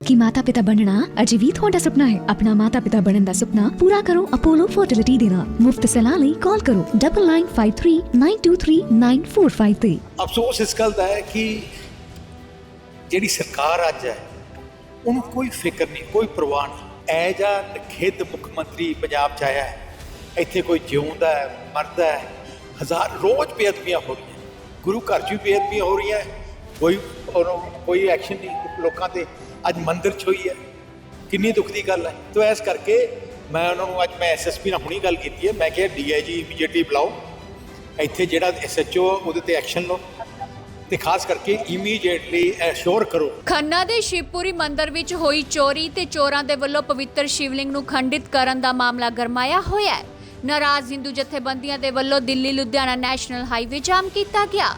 ਕਿ ਮਾਤਾ ਪਿਤਾ ਬਣਨਾ ਅਜੇ ਵੀ ਤੁਹਾਡਾ ਸੁਪਨਾ ਹੈ ਆਪਣਾ ਮਾਤਾ ਪਿਤਾ ਬਣਨ ਦਾ ਸੁਪਨਾ ਪੂਰਾ ਕਰੋ ਅਪੋਲੋ ਫਰਟੀਲਿਟੀ ਦੇ ਨਾਲ ਮੁਫਤ ਲਈ ਕਾਲ ਕਰੋ 9953923945 ਅਫਸੋਸ ਇਸ ਗੱਲ ਦਾ ਹੈ ਕਿ ਜਿਹੜੀ ਸਰਕਾਰ ਅੱਜ ਹੈ ਉਹਨੂੰ ਕੋਈ ਫਿਕਰ ਨਹੀਂ ਕੋਈ ਪਰਵਾਹ ਨਹੀਂ ਐ ਜਾਂ ਨਖਿੱਧ ਮੁੱਖ ਮੰਤਰੀ ਪੰਜਾਬ ਚ ਆਇਆ ਹੈ ਇੱਥੇ ਕੋਈ ਜਿਉਂਦਾ ਹੈ ਮਰਦਾ ਹੈ ਹਜ਼ਾਰ ਰੋਜ਼ ਬੇਅਦਬੀਆਂ ਹੋ ਰਹੀਆਂ ਗੁਰੂ ਘਰ 'ਚ ਵੀ ਬੇਅਦਬੀਆਂ ਹੋ ਰਹੀਆਂ ਕੋਈ ਕੋਈ ਐਕਸ਼ਨ ਨਹੀਂ ਲੋਕਾਂ ਤੇ ਅੱਜ ਮੰਦਿਰ 'ਚ ਹੋਈ ਹੈ। ਕਿੰਨੀ ਦੁੱਖ ਦੀ ਗੱਲ ਹੈ। ਤੋਂ ਇਸ ਕਰਕੇ ਮੈਂ ਉਹਨਾਂ ਨੂੰ ਅੱਜ ਮੈਂ ਐਸਐਸਪੀ ਨਾਲ ਹੁਣੀ ਗੱਲ ਕੀਤੀ ਹੈ। ਮੈਂ ਕਿਹਾ ਡੀਆਈਜੀ ਇਮੀਡੀਏਟਲੀ ਬੁਲਾਓ। ਇੱਥੇ ਜਿਹੜਾ ਐਸਐਚਓ ਉਹਦੇ ਤੇ ਐਕਸ਼ਨ ਲਓ। ਤੇ ਖਾਸ ਕਰਕੇ ਇਮੀਡੀਏਟਲੀ ਐਸ਼ੋਰ ਕਰੋ। ਖੰਨਾ ਦੇ ਸ਼ਿਵਪੁਰੀ ਮੰਦਿਰ ਵਿੱਚ ਹੋਈ ਚੋਰੀ ਤੇ ਚੋਰਾਂ ਦੇ ਵੱਲੋਂ ਪਵਿੱਤਰ ਸ਼ਿਵਲਿੰਗ ਨੂੰ ਖੰਡਿਤ ਕਰਨ ਦਾ ਮਾਮਲਾ ਗਰਮਾਇਆ ਹੋਇਆ ਹੈ। ਨਾਰਾਜ਼ ਹਿੰਦੂ ਜਥੇਬੰਦੀਆਂ ਦੇ ਵੱਲੋਂ Delhi, Ludhiana national highway jam ਕੀਤਾ ਗਿਆ।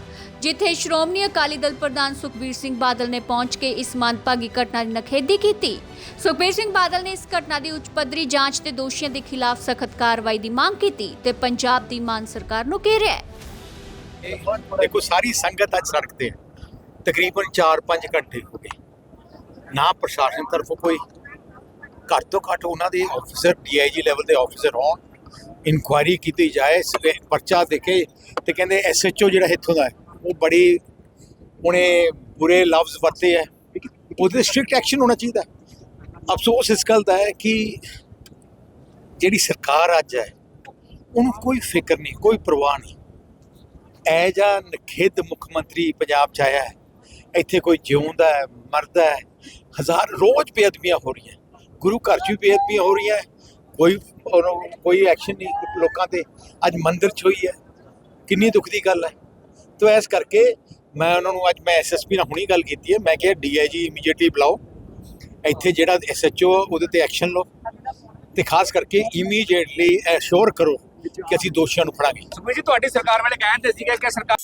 ਜਿੱਥੇ ਸ਼੍ਰੋਮਣੀ ਅਕਾਲੀ ਦਲ ਪ੍ਰਧਾਨ ਸੁਖਬੀਰ ਸਿੰਘ ਬਾਦਲ ਨੇ ਪਹੁੰਚ ਕੇ ਇਸ ਮੰਦਭਾਗੀ ਘਟਨਾ ਦੀ ਨਖੇਦੀ ਕੀਤੀ। ਸੁਖਬੀਰ ਸਿੰਘ ਬਾਦਲ ਨੇ ਇਸ ਘਟਨਾ ਦੀ ਉੱਚ ਪੱਧਰੀ ਜਾਂਚ ਤੇ ਦੋਸ਼ੀਆਂ ਦੇ ਖਿਲਾਫ ਸਖਤ ਕਾਰਵਾਈ ਦੀ ਮੰਗ ਕੀਤੀ ਤੇ ਪੰਜਾਬ ਦੀ ਮਾਨ ਸਰਕਾਰ ਨੂੰ ਘੇਰਿਆ ਦੇਖੋ, ਸਾਰੀ ਸੰਗਤ ਅੱਜ ਸੜਕ ਤੇ ਹੈ। ਤਕਰੀਬਨ 4-5 ਘੰਟੇ ਹੋ ਗਏ। ਨਾ ਪ੍ਰਸ਼ਾਸਨ ਤਰਫੋਂ ਕੋਈ ਘੱਟ ਤੋਂ ਘੱਟ ਉਹਨਾਂ ਦੇ ਆਫੀਸਰ ਡੀਆਈਜੀ ਲੈਵਲ ਦੇ ਆਫੀਸਰ ਹੋਣ ਇਨਕੁਆਇਰੀ ਕੀਤੀ ਜਾਏ ਪਰਚਾ ਦੇ ਤੇ ਕਹਿੰਦੇ ਐਸਐਚਓ ਜਿਹੜਾ ਇੱਥੋਂ ਦਾ ਹੈ। ਉਹ ਬੜੀ ਉਹਨੇ ਬੁਰੇ ਲਫ਼ਜ਼ ਵਰਤੇ ਹੈ। ਉਹਦੇ ਸਟ੍ਰਿਕਟ ਐਕਸ਼ਨ ਹੋਣਾ ਚਾਹੀਦਾ। ਅਫਸੋਸ ਇਸ ਗੱਲ ਦਾ ਹੈ ਕਿ ਜਿਹੜੀ ਸਰਕਾਰ ਅੱਜ ਹੈ, ਉਹਨੂੰ ਕੋਈ ਫਿਕਰ ਨਹੀਂ, ਕੋਈ ਪਰਵਾਹ ਨਹੀਂ। ਐ ਜਾਂ ਨਖਿੱਧ ਮੁੱਖ ਮੰਤਰੀ ਪੰਜਾਬ ਚ ਆਇਆ ਹੈ, ਇੱਥੇ ਕੋਈ ਜਿਉਂਦਾ ਹੈ, ਮਰਦਾ ਹੈ, ਹਜ਼ਾਰ ਰੋਜ਼ ਬੇਅਦਬੀਆਂ ਹੋ ਰਹੀਆਂ ਗੁਰੂ ਘਰ 'ਚ ਵੀ ਬੇਅਦਬੀਆਂ ਹੋ ਰਹੀਆਂ ਕੋਈ ਕੋਈ ਐਕਸ਼ਨ ਨਹੀਂ, ਲੋਕਾਂ ਤੇ। ਅੱਜ ਮੰਦਿਰ 'ਚ ਹੋਈ ਹੈ। ਕਿੰਨੀ ਦੁੱਖ ਦੀ ਗੱਲ ਹੈ। ਤੋਂ ਇਸ ਕਰਕੇ ਮੈਂ ਉਹਨਾਂ ਨੂੰ ਅੱਜ ਮੈਂ ਐਸਐਸਪੀ ਨਾਲ ਹੁਣੀ ਗੱਲ ਕੀਤੀ ਹੈ। ਮੈਂ ਕਿਹਾ ਡੀਆਈਜੀ ਇਮੀਡੀਏਟਲੀ ਬੁਲਾਓ। ਇੱਥੇ ਜਿਹੜਾ ਐਸਐਚਓ ਉਹਦੇ ਤੇ ਐਕਸ਼ਨ ਲਓ। ਤੇ ਖਾਸ ਕਰਕੇ ਇਮੀਡੀਏਟਲੀ ਐਸ਼ੋਰ ਕਰੋ ਕਿ ਅਸੀਂ ਦੋਸ਼ੀਆਂ ਨੂੰ ਫੜਾਂਗੇ। ਸੁਖਬੀਰ ਜੀ, ਤੁਹਾਡੀ ਸਰਕਾਰ ਵੇਲੇ ਕਹਿੰਦੇ ਸੀਗੇ ਕਿ ਸਰਕਾਰ